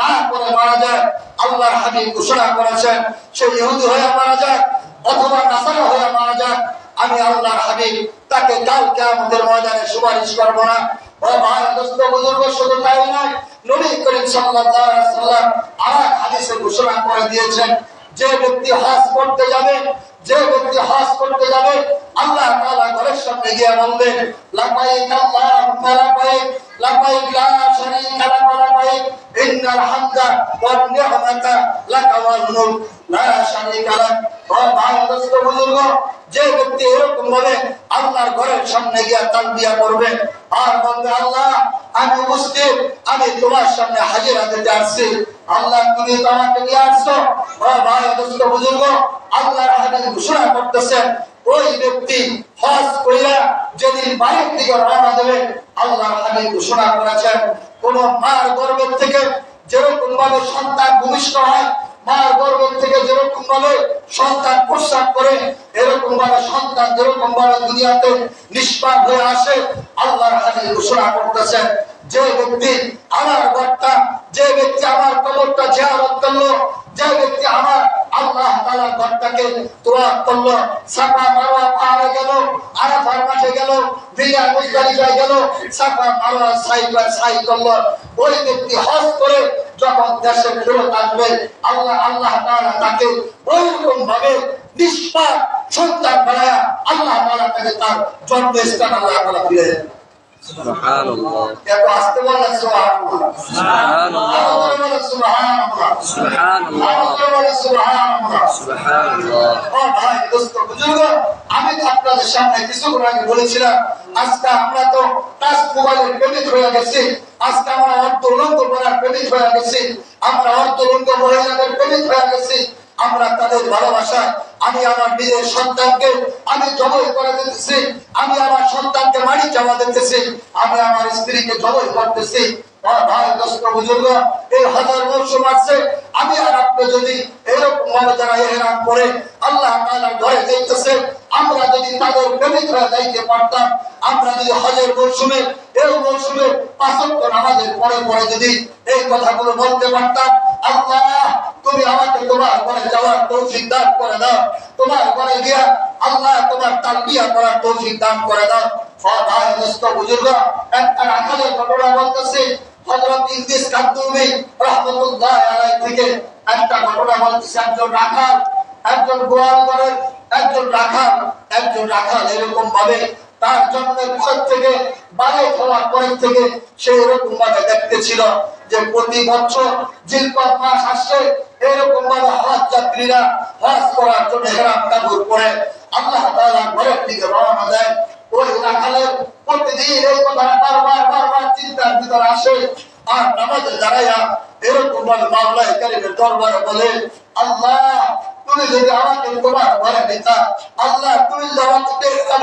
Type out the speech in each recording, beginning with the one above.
না করে মারা যায়, আল্লাহর হাবিব ঘোষণা করেছেন সে ইহুদি হয়ে মারা যায় অথবা নাসারা হয়ে মারা যায় আমি আল্লাহর হাবিব তাকে কাল কিয়ামতের ময়দানে সুপারিশ করব না। ঘোষণা করে দিয়েছেন, যে ব্যক্তি হজ করতে যাবে, যে ব্যক্তি হজ করতে যাবে, আল্লাহ ঘরের সামনে গিয়ে বলবেন মুলক। লা শারীকা লাক। ও ভাই, দোস্ত, বুজুর্গ, যে ব্যক্তি এরকম বলে আল্লাহর ঘরের সামনে গিয়ে তালবিয়া করবে, আর বলবে, আল্লাহ, আমি উপস্থিত, আমি তোমার সামনে হাজিরা দিতে আসছি। আল্লাহ, তুমি তো আমাকে নিয়ে আসছো। ভাই বুজুর্গ, আল্লাহর হাবিব ঘোষণা করতেছেন ওই ব্যক্তি হজ কইরা যেদিন বাইরের দিকে রওনা দেবে আল্লাহর হাবিব ঘোষণা করেছেন, কোন মার গর্ভের থেকে যেরকম ভাবে সন্তান ভূমিষ্ঠ হয়, মার গর্ভ থেকে যেরকম ভাবে সন্তান প্রস্রাব করে, এরকম ভাবে সন্তান যেরকম ভাবে দুনিয়াতে নিষ্পাপ হয়ে আসে, আল্লাহর হাবিব ঘোষণা করতেছেন, যে ব্যক্তি আমার ঘরটা যে ব্যক্তি আমার কবরটা জিয়ারত করল, যে ব্যক্তি আমার আল্লাহ পাহাড়ে ওই তাকে ভাবে নিষ্পাপ সন্তান আল্লাহ তাকে তার জন্মস্থান আল্লাহ সুবহানাল্লাহ। দেখো আমি আপনাদের সামনে কিছুক্ষণ আগে বলেছিলাম, আজকে আমরা তো টাচ মোবাইলের পণ্ডিত হয়ে গেছি, আজকে আমরা অর্থ লঙ্ঘন করার পণ্ডিত হয়ে গেছি, আমরা অর্থ লঙ্ঘন করার পণ্ডিত হয়ে গেছি আমরা তাদের ভালোবাসায় আমি আমার নিজের সন্তানকে, আমি জবই করে দিতেছি, আমি আমার সন্তানকে মারি চাওয়া দিতেছি, আমি আমার স্ত্রীকে জবই করতেছি। ও ভাই, দোস্ত, বুজুর্গ, এই হাজার মৌসুম আছে আমি আর আপনি যদি এরকম ভাবে যারা এহরাম করে আল্লাহ ঘরে যাইতেছে, আমরা যদি তাদের প্রেমিক যাইতে পারতাম, আমরা যদি হজের মৌসুমে এই মৌসুমে পাঁচক্য নামাজের পরে পরে যদি এই কথাগুলো বলতে পারতাম, আল্লাহ তুমি আমাকে তোমার ঘরে যাওয়ার তৌফিক দান করে দাও। তোমার ঘরে গিয়া আল্লাহ তোমার তালবিয়া করার তৌফিক দান করে দাও। ভাই বুজুর্গ একটা রাখালের ঘটনা বলতেছে থেকে একটা ঘটনা বলতেছে, একজন রাখাল, একজন গোয়াল ঘরের একজন রাখাল একজন রাখাল এরকম ভাবে তার জন্মের পর থেকে বালক হওয়ার পরের থেকে সে এরকম ভাবে দেখতেছিল যে প্রতি বছর জিলকত মাস আসছে এরকম ভাবে হজ যাত্রীরা হজ করার জন্য হেরাম কাবুর করে আল্লাহ তাআলা ঘরের দিকে রওনা দেয়। ওই প্রতিদিন এই বারবার বারবার চিন্তার ভিতরে আসে। আর নামাজে দাঁড়াইয়া এরকম ভাবে কারিমের দরবারে বলে, আল্লাহ, তুমি যদি আমাকে তোমার ঘরে নিতা, আল্লাহ, তুমি যদি আমাকে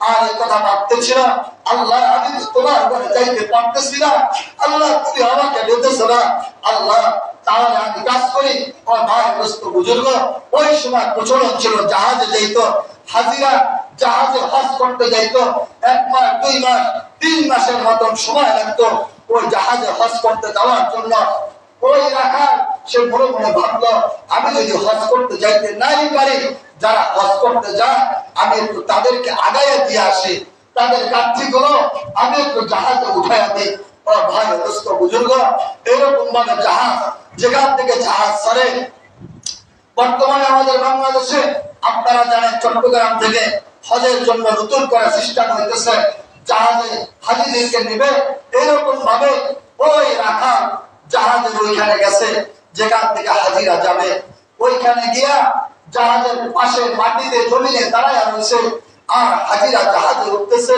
আর এই কথা ভাবতেছিল আল্লাহ আমি তোমার ঘরে যাইতে পারতেছি না। আল্লাহ তুমি আমাকে নিতেছ না। আল্লাহ তাহলে আমি কাজ করি। ও ভাই দোস্ত বুজুর্গ ওই সময় প্রচলন ছিল জাহাজে যাইতো। হাজিরা জাহাজে হজ করতে যাইতো। এক মাস, দুই মাস, তিন মাসের মতন সময় লাগতো ওই জাহাজে হজ করতে যাওয়ার জন্য। ওই রাখাল সে মনে মনে ভাবলো, আমি যদি হজ করতে যাইতে নাই পারি যারা হজ করতে যায় আমি একটু তাদেরকে আগাইয়া দিয়ে আসি। তাদের কাঠি গুলো আমি একটু জাহাজে উঠাইয়া দিই। ভাই, দোস্ত, বুজুর্গ, এরকম ভাবে জাহাজ, যেখান থেকে জাহাজ সরে বর্তমানে আমাদের বাংলাদেশে আপনারা জানেন চট্টগ্রাম থেকে হজের জন্য নতুন করে সিস্টেম হইতেছে। জাহাজে হাজিদেরকে নেবে। এরকম ভাবে ওই রাখা জাহাজের ওইখানে গেছে, যেখান থেকে হাজিরা যাবে। ওইখানে গিয়া জাহাজের পাশে মাটিতে জমিনে দাঁড়ায় রয়েছে। আর হাজিরা জাহাজে উঠতেছে।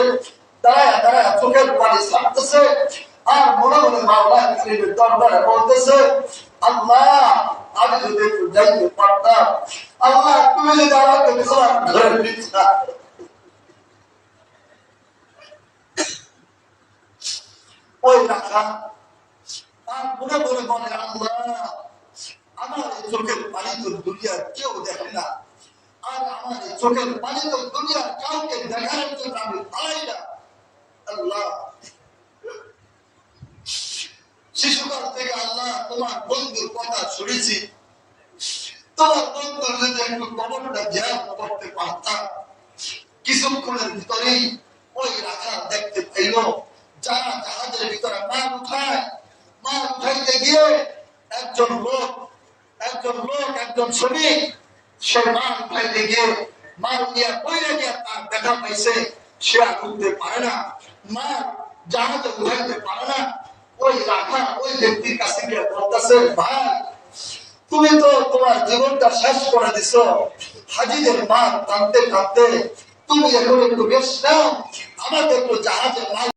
দাঁড়ায় দাঁড়ায় চোখের পানি ছাড়তেছে। আর মনে মনে মাওলা করিমের দরবারে বলতেছে, আল্লাহ, আমি যদি একটু যাইতে পারতাম, আল্লাহ, তুমি যদি আমাকে তোমার ঘরে নিতা ওই রাখা আর মনে মনে বলে, আল্লাহ, আমার চোখের তো দুনিয়ার কেউ দেখে না। আর আমার চোখের পানি তো দুনিয়ার কাউকে দেখার জন্য আমি পালাই না। আল্লাহ, শিশুকাল থেকে আল্লাহ তোমার বন্ধুর কথা শুনেছি। তোমার বন্ধুর যদি একটু কবরটা জ্ঞান করতে পারতাম কিছুক্ষণের ভিতরেই ওই রাখা দেখতে পেল যারা জাহাজের ভিতরে মাল উঠায়। মাল উঠাইতে গিয়ে একজন লোক একজন লোক, একজন শ্রমিক, সে মাল উঠাইতে গিয়ে মাল দিয়া কইরা গিয়া তার দেখা পাইছে, সে আর উঠতে পারে না। মাল জাহাজে উঠাইতে পারে না। ওই রাখা, ওই ব্যক্তির কাছে গিয়ে বলতেছে, ভাই, তুমি তো তোমার জীবনটা শেষ করে দিছো। হাজিদের মাল টানতে টানতে তুমি এখন একটু বেশ নাও। আমাদের একটু জাহাজে মাল